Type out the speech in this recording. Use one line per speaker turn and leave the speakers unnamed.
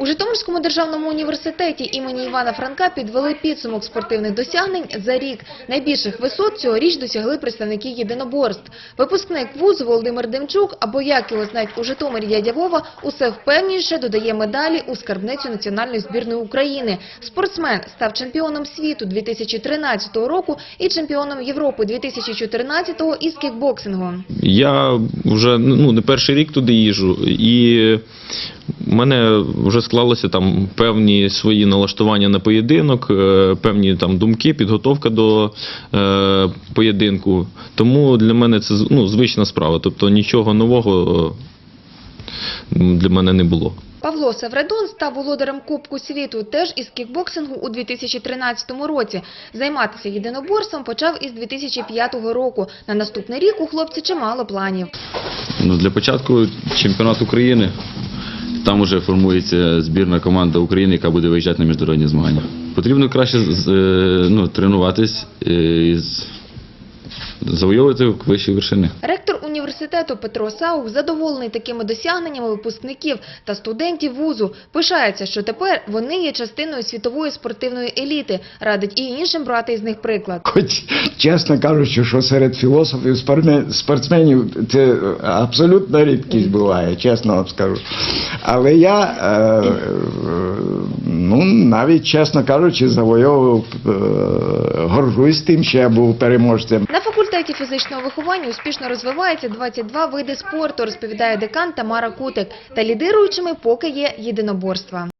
У Житомирському державному університеті імені Івана Франка підвели підсумок спортивних досягнень за рік. Найбільших висот цьогоріч досягли представники єдиноборств. Випускник вузу Володимир Демчук, або як його знають у Житомирі дядя Вова, усе впевніше додає медалі у скарбницю національної збірної України. Спортсмен став чемпіоном світу 2013 року і чемпіоном Європи 2014 із кікбоксингу.
Я вже ну, не перший рік туди їжджу, і в мене вже склалося там певні свої налаштування на поєдинок, е, певні там думки, підготовка до е, поєдинку. Тому для мене це ну, звична справа. Тобто нічого нового е, для мене не було.
Павло Севредон став володарем Кубку світу теж із кікбоксингу у 2013 році. Займатися єдиноборством почав із 2005 року. На наступний рік у хлопця чимало планів.
Ну, для початку чемпіонат України. Там вже формується збірна команда України, яка буде виїжджати на міжнародні змагання. Потрібно краще е, ну, тренуватись е, і завойовувати вищі вершини.
Ректор університету Петро Саух задоволений такими досягненнями випускників та студентів вузу. Пишається, що тепер вони є частиною світової спортивної еліти. Радить і іншим брати із них приклад.
Хоч, чесно кажучи, що серед філософів спортсменів це абсолютна рідкість буває, чесно вам скажу. Але я, е, ну, навіть, чесно кажучи, завойовував, е, горжусь тим, що я був переможцем.
На факультеті фізичного виховання успішно розвивається 22 види спорту, розповідає декан Тамара Кутик. Та лідируючими поки є єдиноборства.